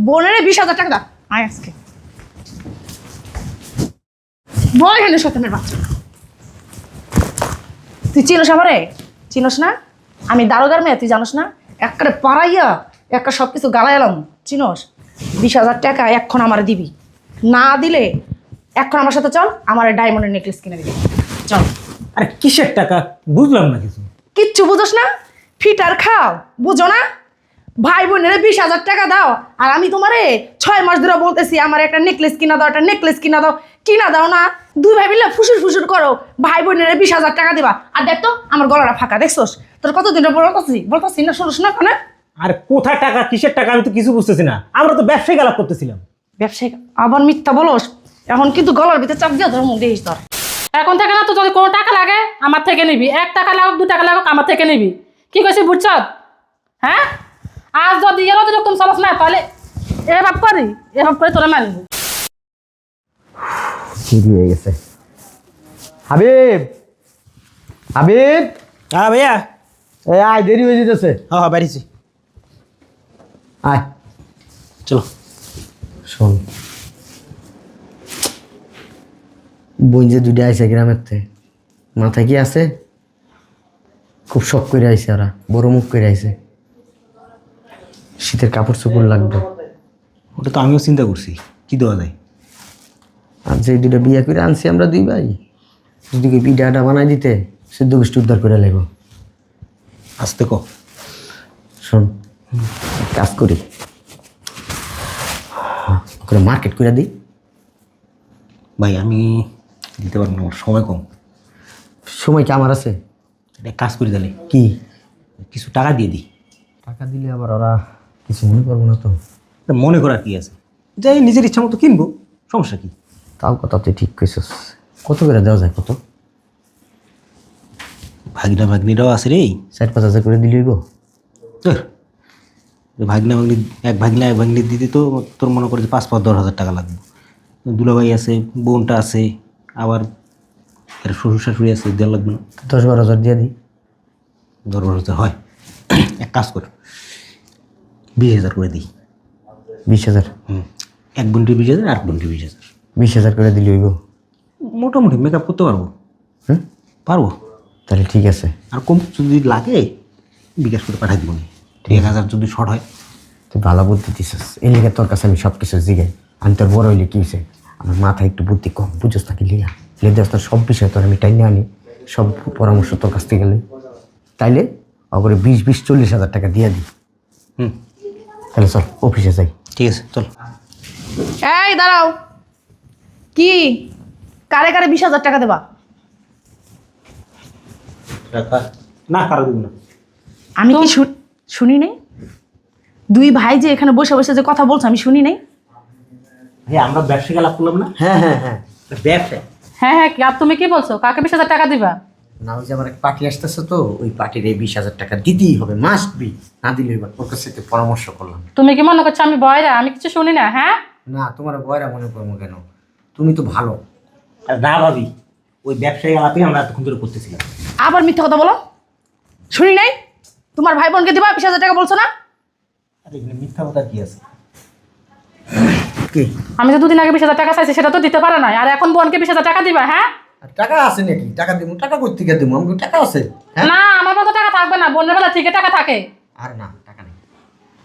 বোনের বিশ হাজার টাকা আয় আজকে। বল এখানে সত্যমের বাচ্চা। তুই চিনস আমারে? চিনস না? আমি দারোগার মেয়ে তুই জানোস না? একবারে পাড়াইয়া একটা সব কিছু গালা এলাম। চিনস? বিশ হাজার টাকা এক্ষণ আমার দিবি। না দিলে এখন আমার সাথে চল আমার ডায়মন্ডের নেকলেস কিনে দিবি। চল। আরে কিসের টাকা? বুঝলাম না কিছু। কিচ্ছু বুঝোস না? ফিটার খাও। বুঝো না? ভাই বোনের বিশ হাজার টাকা দাও। আর আমি তোমারে ছয় মাস ধরে বলতেছি আমার একটা নেকলেস কিনা দাও একটা নেকলেস কিনা দাও। কিনা দাও না দুই ভাই মিলে ফুসুর ফুসুর করো ভাই বোনের বিশ হাজার টাকা দিবা। আর দেখ তো আমার গলাটা ফাঁকা দেখছোস? তোর কতদিন বলতেছি বলতেছি না শুনোস না কেন? আর কোথায় টাকা কিসের টাকা আমি তো কিছু বুঝতেছি না। আমরা তো ব্যবসায়িক আলাপ করতেছিলাম। ব্যবসায়িক আবার মিথ্যা বলোস? এখন কিন্তু গলার ভিতরে চাপ দিয়ে ধর মুখ দিস তোর এখন থেকে না তো যদি কোনো টাকা লাগে আমার থেকে নিবি। এক টাকা লাগুক দু টাকা লাগুক আমার থেকে নিবি। কি কইছি বুঝছ হ্যাঁ? আজ যদি এর তুমি চলস না তাহলে এভাব করি এভাব করে তোরা মানবি হয়ে গেছে? হাবিব! হাবিব! হ্যাঁ ভাইয়া। এ আয় দেরি হয়ে যেতেছে। হ্যাঁ হ্যাঁ বাড়িছি। আয়। চলো। শোন। বোন যে দুইটা আইসে গ্রামের থেকে মাথায় কি আছে? খুব শখ করে আইছে ওরা বড় মুখ করে আইছে। শীতের কাপড় চোপড় লাগবে। ওটা তো আমিও চিন্তা করছি কি দেওয়া যায়? আর যে দুইটা বিয়ে করে আনছি আমরা দুই ভাই যদি কি পিঠাটা বানাই দিতে সিদ্ধ গোষ্ঠী উদ্ধার করে লাগবো আসতে ক। শোন কাজ করি। ওখানে মার্কেট করে দিই। ভাই আমি দিতে পারব না আমার সময় কম। সময় কি আমার আছে? এটা কাজ করি তাহলে। কি? কিছু টাকা দিয়ে দিই। টাকা দিলে আবার ওরা কিছু মনে করব না তো। মনে করার কি আছে? যাই নিজের ইচ্ছা মতো কিনবো সমস্যা কি? তাও কথা তুই ঠিক কইছিস। কত করে দেওয়া যায় কত? ভাগনা ভাগ্নিরাও আছে রে। চার পাঁচ হাজার করে দিলেই গো ভাগনা ভাগ্নি এক ভাগনা এক ভাগ্নি দিতে তো তোর মনে করে যে পাঁচ পাঁচ দশ হাজার টাকা লাগবে। দুলাভাই আছে বোনটা আছে আবার এর শ্বশুর শাশুড়ি আছে দেওয়া লাগবে না দশ বারো হাজার দিয়ে দিই। দশ বারো হাজার হয়। এক কাজ কর। বিশ হাজার করে দিই। বিশ হাজার? হুম। এক বন্টি বিশ হাজার আর বন্টি বিশ হাজার। বিশ হাজার করে দিলেই হইব? মোটামুটি মেকআপ করতে পারব। হুম? পারব। তাহলে ঠিক আছে। আর কম যদি লাগে বিকাশ করে পাঠাই দিব। এক হাজার যদি শর্ট হয়। তুই ভালো বুদ্ধি দিছিস। এই লিগে তোর কাছে আমি সব কিছু জিগাই। আমি তোর বড় হইলে কি হয়েছে আমার মাথায় একটু বুদ্ধি কম বুঝোস নাকি লিয়া দেওয়ার তোর সব বিষয় তোর আমি টাইনে আনি। সব পরামর্শ তোর কাছ থেকে গেলে তাইলে অগরে বিশ বিশ চল্লিশ হাজার টাকা দিয়ে দিই হুম। তাহলে চল অফিসে যাই। ঠিক আছে চল। এই দাঁড়াও। কি? কারে কারে বিশ হাজার টাকা দেবা? না কারও দিব না। আমি কি শুনি নাই? দুই ভাই যে এখানে বসে বসে যে কথা বলছে আমি শুনি নাই? ভাই আমরা লাভ করলাম না? হ্যাঁ হ্যাঁ হ্যাঁ। ব্যবসা? হ্যাঁ হ্যাঁ আর তুমি কি বলছো? কাকে বিশ হাজার টাকা দিবা? না ওই যে আমার এক পার্টি আসতেছে তো ওই পার্টির এই বিশ হাজার টাকা দিতেই হবে মাস্ট বি না দিলে এবার ওর কাছে একটু পরামর্শ করলাম। তুমি কি মনে করছ আমি বয়রা? আমি কিছু শুনি না হ্যাঁ? না তোমার বয়রা মনে করব কেন? তুমি তো ভালো। আর না ভাবি ওই ব্যবসায়ী আলাপে আমরা এতক্ষণ ধরে করতেছিলাম। আবার মিথ্যা কথা বলো। শুনি নাই? তোমার ভাই বোনকে দিবা? বিশ হাজার টাকা বলছো না? আর এখানে মিথ্যা কথা কি আছে? কি? আমি যে দুদিন আগে বিশ হাজার টাকা চাইছি সেটা তো দিতে পারে না আর এখন বোনকে বিশ হাজার টাকা দিবা হ্যাঁ? টাকা আছে নাকি? টাকা দিব টাকা করতে গিয়ে দিব আমাকে টাকা আছে হ্যাঁ? না আমার মতো টাকা থাকবে না বোনের বেলা থেকে টাকা থাকে। আর না টাকা নেই।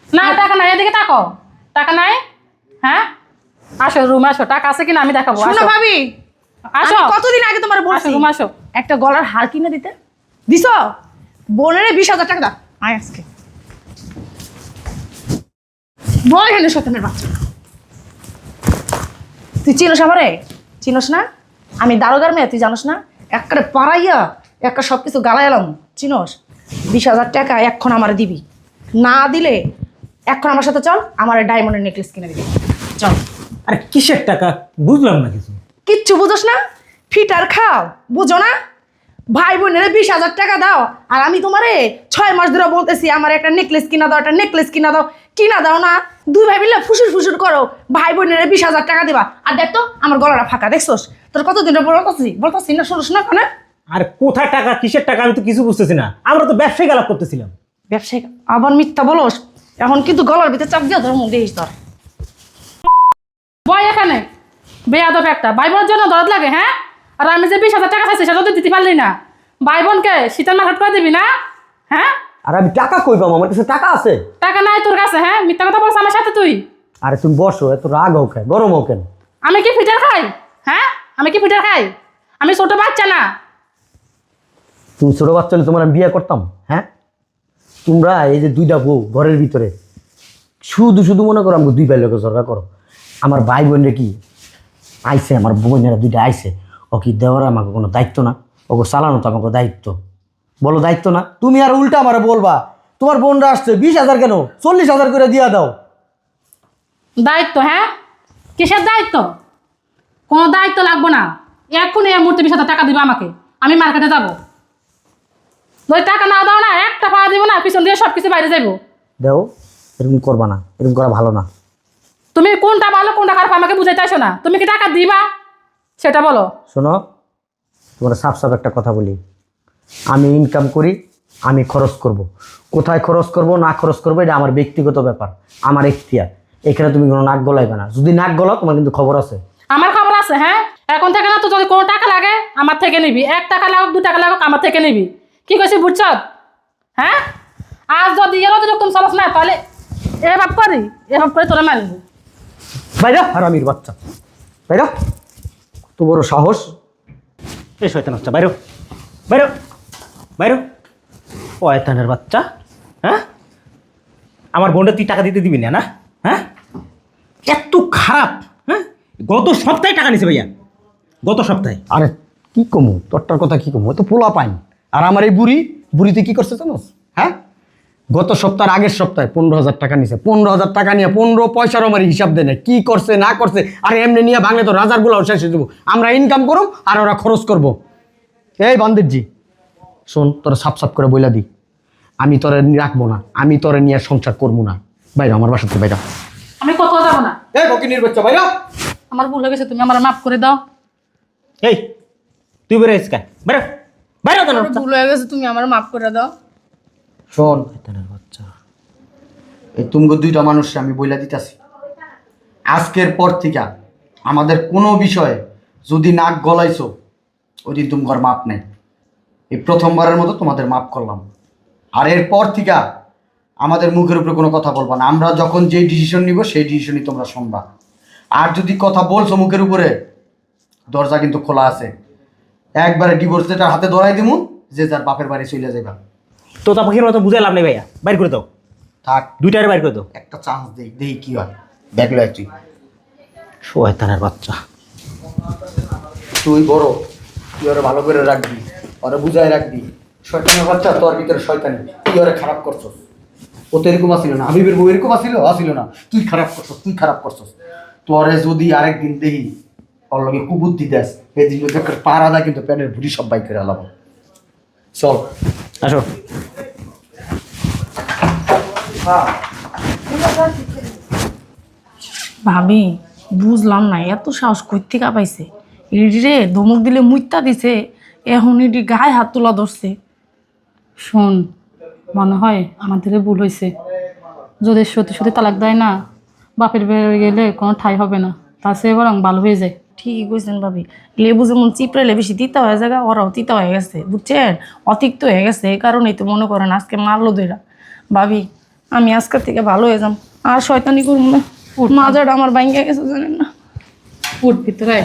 না টাকা নাই এদিকে তাকো। টাকা নাই? হ্যাঁ? আসো রুম আসো টাকা আছে কিনা আমি দেখাবো শুনো আসো। ভাবি আসো। কতদিন আগে তোমার আসো বলছি? রুম আসো। একটা গলার হার কিনে দিতে। দিছ? বোনের বিশ হাজার টাকা দাও। আয় আজকে। বল এখানে সত্যমের বাচ্চা। তুই চিনস আমারে? চিনস না? আমি দারোগার মেয়ে তুই জানোস না? একবারে পাড়াইয়া একটা সব কিছু গালা এলাম চিনস? বিশ হাজার টাকা এক্ষণ আমার দিবি। না দিলে এখন আমার সাথে চল আমার ডায়মন্ডের নেকলেস কিনে দিবি। চল। আরে কিসের টাকা? বুঝলাম না কিছু। কিচ্ছু বুঝোস না? ফিটার খাও বুঝো না? ভাই বোনের বিশ হাজার টাকা দাও আর আমি তোমারে ছয় মাস ধরে বলতেছি আমার একটা নেকলেস কিনা দাও একটা নেকলেস কিনা দাও। কিনা দাও না দুই ভাই মিলে ফুসুর ফুসুর করো। ভাই বোনের বিশ হাজার টাকা দিবা। আর দেখ তো আমার গলাটা ফাঁকা দেখছোস? তোর কত কতদিন বলতেছি? বলতেছি না শুনোস না কেন? আর কোথায় টাকা কিসের টাকা আমি তো কিছু বুঝতেছি না। আমরা তো ব্যবসায়িক আলাপ করতেছিলাম। ব্যবসায়িক আবার মিথ্যা বলোস? এখন কিন্তু গলার ভিতরে চাপ দিয়ে ধর মুখ দিস তোর বয় এখানে। বেয়াদব একটা। ভাই বোনের জন্য দরদ লাগে হ্যাঁ? আর আমি যে বিশ হাজার টাকা চাইছি সেটা তো দিতে পারলি না। ভাই বোনকে শীতের মাথাট করে দিবি না? হ্যাঁ? আর আমি টাকা কই পাবো? আমার কাছে টাকা আছে। টাকা নাই তোর কাছে হ্যাঁ? মিথ্যা কথা বলছ আমার সাথে তুই? আরে তুমি বসো এত রাগ হোক কেন? গরম হোক কেন? আমি কি ফিটার খাই? হ্যাঁ? আমি কি পিঠা খাই? আমি ছোট বাচ্চা না। তুমি ছোট বাচ্চা হলে তোমার আমি বিয়ে করতাম হ্যাঁ? তোমরা এই যে দুইটা বউ ঘরের ভিতরে শুধু শুধু মনে করো আমাকে দুই ভাই লোকের সরকার করো। আমার ভাই বোনরা কি? আইছে আমার বোনেরা দুইটা আইসে ও কি দেওয়ার আমাকে কোনো দায়িত্ব না? ওকে চালানো তো আমাকে দায়িত্ব। বলো দায়িত্ব না? তুমি আর উল্টা আমার বলবা তোমার বোনরা আসছে বিশ হাজার কেন? চল্লিশ হাজার করে দিয়া দাও। দায়িত্ব হ্যাঁ? কিসের দায়িত্ব? কোনো দায়িত্ব লাগবো না। এক্ষুনি এই মুহূর্তে বিশ টাকা দিবে আমাকে। আমি মার্কেটে যাব। ওই টাকা না দাও না একটা পাওয়া দিব না পিছন দিয়ে সব কিছু বাইরে যাব দেও এরকম করবা না এরকম করা ভালো না। তুমি কোনটা ভালো কোনটা খারাপ আমাকে বুঝাইতে আসো না। তুমি কি টাকা দিবা? সেটা বলো। শোনো তোমার সাফ সাফ একটা কথা বলি। আমি ইনকাম করি আমি খরচ করব। কোথায় খরচ করব না খরচ করব এটা আমার ব্যক্তিগত ব্যাপার আমার এখতিয়ার। এখানে তুমি কোনো নাক গলাইবে না। যদি নাক গলাও তোমার কিন্তু খবর আছে। আমার খবর আছে হ্যাঁ? এখন থেকে না তো যদি কোনো টাকা লাগে, আমার থেকে নিবি। এক টাকা লাগুক, দু টাকা লাগুক, আমার থেকে নিবি। কি কইছি, বুঝছ? হ্যাঁ? আজ যদি এর অতিরিক্ত তুমি চলস না তাহলে এভাব করি এভাব করে তোরা মারবো। বাইরা হারামির বাচ্চা। বাইরা কত বড় সাহস। এই শয়তান বাচ্চা, বাইরো বাইরো বাইরো পয়তানের বাচ্চা হ্যাঁ? আমার বোনটা তুই টাকা দিতে দিবি না না? হ্যাঁ? এত খারাপ। গত সপ্তাহে টাকা নিছে ভাইয়া। গত সপ্তাহে। আরে কি কমু? তোরটার কথা কি কমু? তো পোলা পাইন। আর আমার এই বুড়ি বুড়িতে কি করছে জানোস? হ্যাঁ? গত সপ্তাহের আগের সপ্তাহে পনেরো হাজার টাকা নিছে। পনেরো হাজার টাকা নিয়ে পনেরো পয়সার আমার হিসাব দেয় না কি করছে না করছে? আর এমনি নিয়ে ভাঙলে তো রাজার গুলাও শেষ হয়ে যাব। আমরা ইনকাম করব আর ওরা খরচ করব। এই বান্দিরজি শোন তোরা সাপ সাপ করে বইলা দি। আমি তোরে রাখব না। আমি তোরে নিয়ে সংসার করব না। বাইরে আমার বাসাতে বাইরা আমি কোথাও যাব না। এই বকিনির বাচ্চা বাইরা আমার ভুল হয়ে গেছে তুমি আমার মাফ করে দাও। এই তুই বেরো এসকায় বেরো তোর বাচ্চা ভুল হয়ে গেছে তুমি আমার মাফ করে দাও। শোন পয়তানের বাচ্চা এই তুমগো দুইটা মানুষকে আমি বইলা দিতেছি। আজকের পর থেকে আমাদের কোনো বিষয়ে যদি নাক গলাইছো ওই দিন তুমগর মাপ নেই। এই প্রথমবারের মতো তোমাদের মাপ করলাম। আর এরপর থেকে আমাদের মুখের উপরে কোনো কথা বলবা না। আমরা যখন যেই ডিসিশন নিব সেই ডিসিশনই তোমরা শুনবা। আর যদি কথা বলছো মুখের উপরে দরজা কিন্তু খোলা আছে। একবারে ডিভোর্স লেটার হাতে ধরাই দিমু যে যার বাপের বাড়ি চলে যাবা তো তা পাখির মতো বুঝে লাভ নেই ভাইয়া বাইর করে দাও। থাক। দুইটারে বাইর করে দাও। একটা চান্স দেই দেই কি হয়। দেখ লয় তুই। শয়তানের বাচ্চা। তুই বড় তুই ওরা ভালো করে রাখবি ওরা বুঝাই রাখবি। শয়তানের বাচ্চা তোর ভিতরে শয়তানি। তুই ওরা খারাপ করছস। ও তো এরকম আসিল না হাবিবের বউ এরকম আসিল আসিল না। তুই খারাপ করছস তুই খারাপ করছস। তোরে যদি আরেকদিন দেখি ওর লগে কুবুদ্ধি দেস। এই দিন যদি একটা পাড়া দেয় কিন্তু প্যানের ভুড়ি সব বাই করে আলাম চল। আসো। ভাবি বুঝলাম না এত সাহস কই থেকে পাইছে। ইডি রে ধমক দিলে মুইতা দিছে এখন ইডি গায়ে হাত তোলা ধরছে। শোন মনে হয় আমাদের ভুল হয়েছে যদি সত্যি সত্যি তালাক দেয় না বাপের বেড়ে গেলে কোনো ঠাই হবে না। তার সে বরং ভালো হয়ে যায়। ঠিকই কইছেন ভাবি। লেবু যেমন চিপড়াইলে বেশি তিতা হয়ে যায় ওরাও তিতা হয়ে গেছে বুঝছেন? অতিক্ত হয়ে গেছে এই কারণেই তো মনে করেন আজকে মারলো দুইরা। ভাবি আমি আজকের থেকে ভালো হয়ে যাম। আর শয়তানি করব না। মাজাটা আমার বাইঙ্গা গেছে জানেন না। উঠ ভিতরে।